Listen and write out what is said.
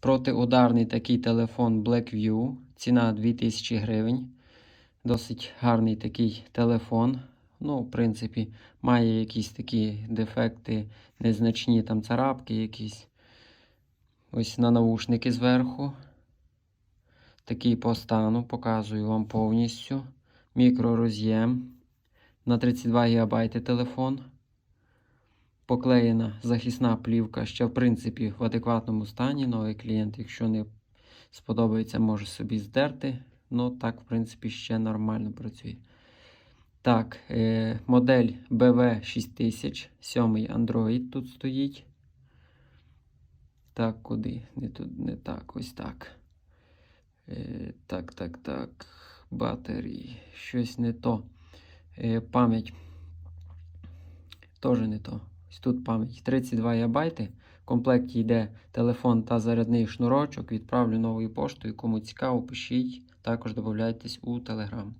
Протиударний такий телефон Blackview. Ціна 2000 гривень. Досить гарний такий телефон. Ну, в принципі, має якісь такі дефекти, незначні там царапки якісь. Ось на навушники зверху. Такий по стану, показую вам повністю. Мікророз'єм. На 32 ГБ телефон. Поклеєна захисна плівка ще, в принципі, в адекватному стані. Новий клієнт, якщо не сподобається, може собі здерти. Ну, так, в принципі, ще нормально працює. Так, е, модель BV6000, 7 Android тут стоїть. Так, куди? Не тут, не так, ось так. Е, так, так, так. Батарії. Щось не то. Е, пам'ять. Теж не то. Ось тут пам'ять 32 ГБ. В комплекті йде телефон та зарядний шнурочок. Відправлю новою поштою. Кому цікаво, пишіть. Також додайтесь у Telegram.